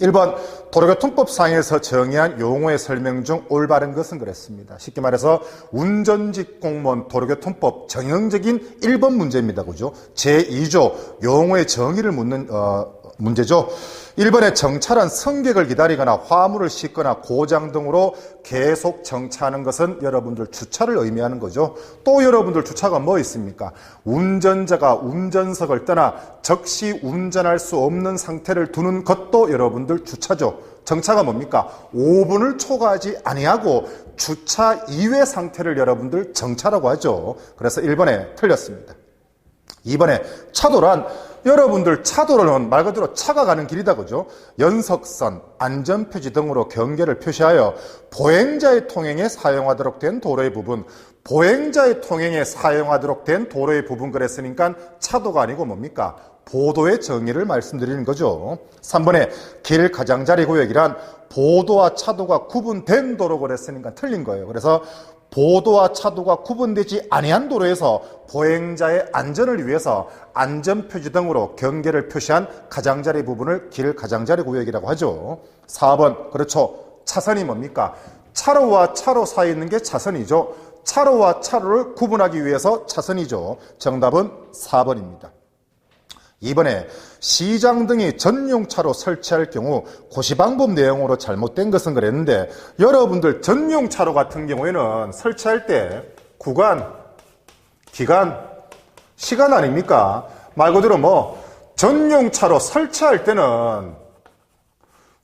1번 도로교통법상에서 정의한 용어의 설명 중 올바른 것은 그랬습니다. 쉽게 말해서 운전직 공무원 도로교통법 정형적인 1번 문제입니다. 그죠? 제2조 용어의 정의를 묻는 어, 문제죠. 1번에 정찰은 승객을 기다리거나 화물을 싣거나 고장 등으로 계속 정차하는 것은 여러분들 주차를 의미하는 거죠. 또 여러분들 주차가 뭐 있습니까? 운전자가 운전석을 떠나 즉시 운전할 수 없는 상태를 두는 것도 여러분들 주차죠. 정차가 뭡니까? 5분을 초과하지 아니하고 주차 이외 상태를 여러분들 정차라고 하죠. 그래서 1번에 틀렸습니다. 2번에 차도란 여러분들 차도로는 말 그대로 차가 가는 길이다 그죠? 연석선, 안전표지 등으로 경계를 표시하여 보행자의 통행에 사용하도록 된 도로의 부분 보행자의 통행에 사용하도록 된 도로의 부분 그랬으니까 차도가 아니고 뭡니까? 보도의 정의를 말씀드리는 거죠. 3번에 길 가장자리 구역이란 보도와 차도가 구분된 도로 그랬으니까 틀린 거예요. 그래서 보도와 차도가 구분되지 아니한 도로에서 보행자의 안전을 위해서 안전표지 등으로 경계를 표시한 가장자리 부분을 길 가장자리 구역이라고 하죠. 4번 그렇죠. 차선이 뭡니까? 차로와 차로 사이에 있는 게 차선이죠. 차로와 차로를 구분하기 위해서 차선이죠. 정답은 4번입니다. 이번에 시장 등이 전용차로 설치할 경우 고시방법 내용으로 잘못된 것은 그랬는데 여러분들 전용차로 같은 경우에는 설치할 때 구간, 기간, 시간 아닙니까? 말 그대로 뭐 전용차로 설치할 때는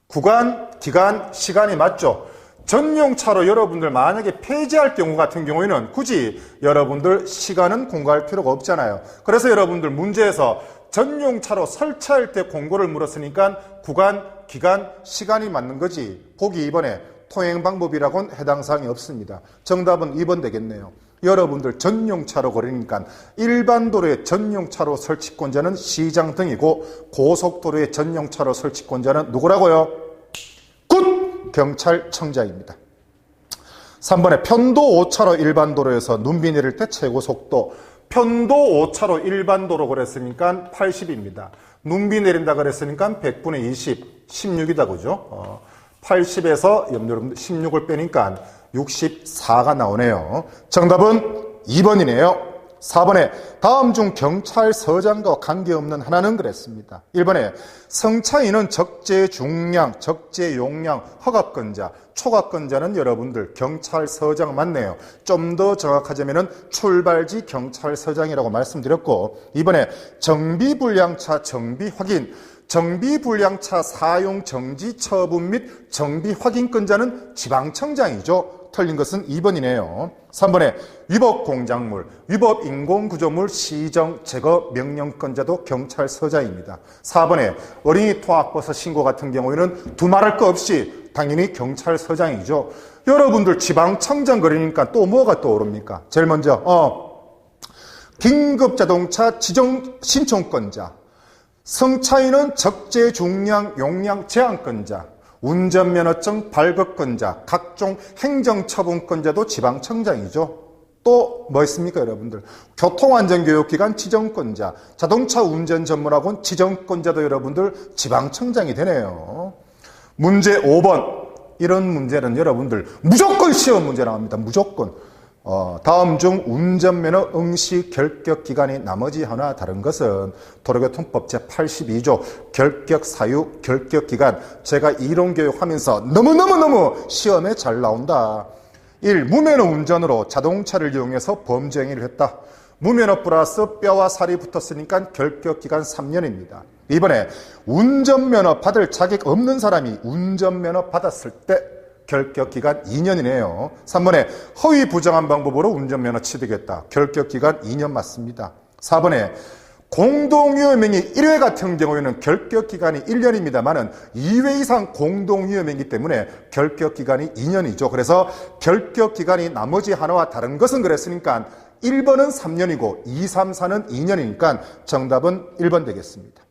구간, 기간, 시간이 맞죠? 전용차로 여러분들 만약에 폐지할 경우 같은 경우에는 굳이 여러분들 시간은 공부할 필요가 없잖아요. 그래서 여러분들 문제에서 전용차로 설치할 때 공고를 물었으니까 구간, 기간, 시간이 맞는 거지. 보기 2번에 통행 방법이라고는 해당 사항이 없습니다. 정답은 2번 되겠네요. 여러분들 전용차로 거리니까 일반 도로의 전용차로 설치권자는 시장 등이고 고속도로의 전용차로 설치권자는 누구라고요? 굿! 경찰청장입니다. 3번에 편도 5차로 일반 도로에서 눈비 내릴 때 최고 속도 편도 5차로 일반 도로 그랬으니까 80입니다. 눈비 내린다 그랬으니까 100분의 20, 16이다 그죠? 어, 80에서 여러분들 16을 빼니까 64가 나오네요. 정답은 2번이네요. 4번에 다음 중 경찰서장과 관계없는 하나는 그랬습니다. 1번에 성차인은 적재 중량, 적재 용량, 허가권자, 초과권자는 여러분들 경찰서장 맞네요. 좀 더 정확하자면 출발지 경찰서장이라고 말씀드렸고 이번에 정비불량차 정비 확인 정비불량차 사용 정지 처분 및 정비 확인권자는 지방청장이죠. 틀린 것은 2번이네요. 3번에 위법 공작물, 위법 인공구조물 시정 제거 명령권자도 경찰서장입니다. 4번에 어린이 토학버섯 신고 같은 경우에는 두말할 거 없이 당연히 경찰서장이죠. 여러분들 지방청장 그러니까 또 뭐가 떠오릅니까? 제일 먼저 어 긴급자동차 지정 신청권자, 성차인은 적재 중량 용량 제한권자, 운전면허증 발급권자, 각종 행정처분권자도 지방청장이죠. 또 뭐 있습니까, 여러분들? 교통안전교육기관 지정권자, 자동차 운전 전문학원 지정권자도 여러분들 지방청장이 되네요. 문제 5번. 이런 문제는 여러분들 무조건 시험 문제 나옵니다. 무조건. 어, 다음 중 운전면허 응시 결격 기간이 나머지 하나 다른 것은 도로교통법 제82조 결격 사유 결격 기간 제가 이론 교육하면서 너무너무너무 시험에 잘 나온다. 1. 무면허 운전으로 자동차를 이용해서 범죄 행위를 했다. 무면허 플러스 뼈와 살이 붙었으니까 결격 기간 3년입니다. 이번에 운전면허 받을 자격 없는 사람이 운전면허 받았을 때 결격 기간 2년이네요. 3번에 허위 부정한 방법으로 운전면허 취득했다. 결격 기간 2년 맞습니다. 4번에 공동유효명의 1회 같은 경우에는 결격 기간이 1년입니다만은 2회 이상 공동유효명이기 때문에 결격 기간이 2년이죠. 그래서 결격 기간이 나머지 하나와 다른 것은 그랬으니까 1번은 3년이고 2, 3, 4는 2년이니까 정답은 1번 되겠습니다.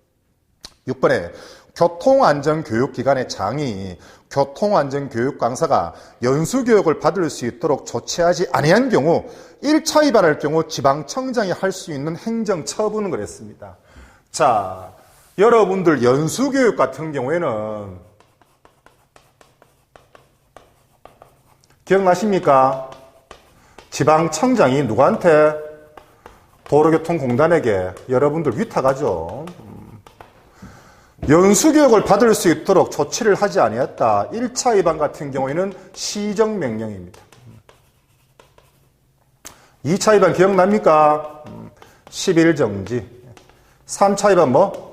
6번에 교통안전교육기관의 장이 교통안전교육 강사가 연수교육을 받을 수 있도록 조치하지 아니한 경우 1차 위반할 경우 지방청장이 할 수 있는 행정처분을 그랬습니다. 자, 여러분들 연수교육 같은 경우에는 기억나십니까? 지방청장이 누구한테 도로교통공단에게 여러분들 위탁하죠. 음. 연수교육을 받을 수 있도록 조치를 하지 아니했다. 1차 위반 같은 경우에는 시정명령입니다. 2차 위반 기억납니까? 음, 10일 정지. 3차 위반 뭐?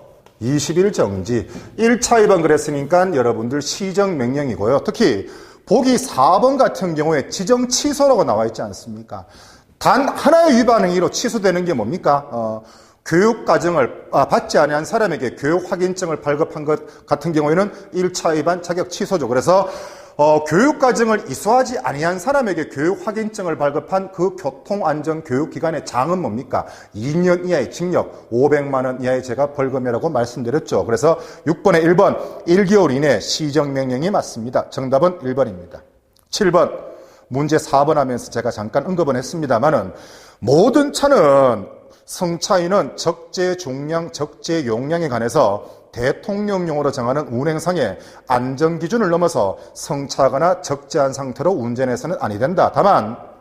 20일 정지. 1차 위반 그랬으니까 여러분들 시정명령이고요. 특히 보기 4번 같은 경우에 지정 취소라고 나와 있지 않습니까? 단 하나의 위반 행위로 취소되는 게 뭡니까? 어, 교육 과정을 아, 받지 아니한 사람에게 교육 확인증을 발급한 것 같은 경우에는 1차 위반 자격 취소죠. 그래서 어, 교육 과정을 이수하지 아니한 사람에게 교육 확인증을 발급한 그 교통안전교육기관의 장은 뭡니까? 2년 이하의 징역, 500만 원 이하의 제가 벌금이라고 말씀드렸죠. 그래서 6번의 1번, 1개월 이내 시정명령이 맞습니다. 정답은 1번입니다. 7번, 문제 4번 하면서 제가 잠깐 언급은 했습니다만은 모든 차는 성차이는 적재 중량, 적재 용량에 관해서 대통령령으로 정하는 운행상의 안전 기준을 넘어서 성차거나 적재한 상태로 운전해서는 아니 된다. 다만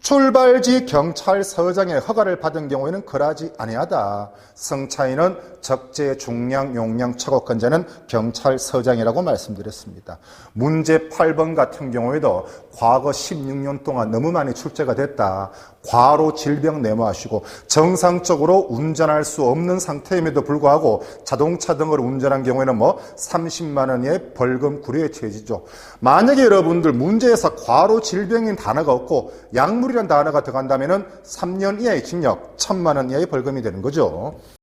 출발지 경찰서장의 허가를 받은 경우에는 그러하지 아니하다. 성차이는 적재 중량 용량 차고권자는 경찰서장이라고 말씀드렸습니다. 문제 8번 같은 경우에도 과거 16년 동안 너무 많이 출제가 됐다. 과로 질병 내모하시고 정상적으로 운전할 수 없는 상태임에도 불구하고 자동차 등을 운전한 경우에는 뭐 30만 원의 벌금 구류에 처해지죠. 만약에 여러분들 문제에서 과로 질병인 단어가 없고 약물 이라는 단어가 들어간다면은 3년 이하의 징역, 1천만 원 이하의 벌금이 되는 거죠.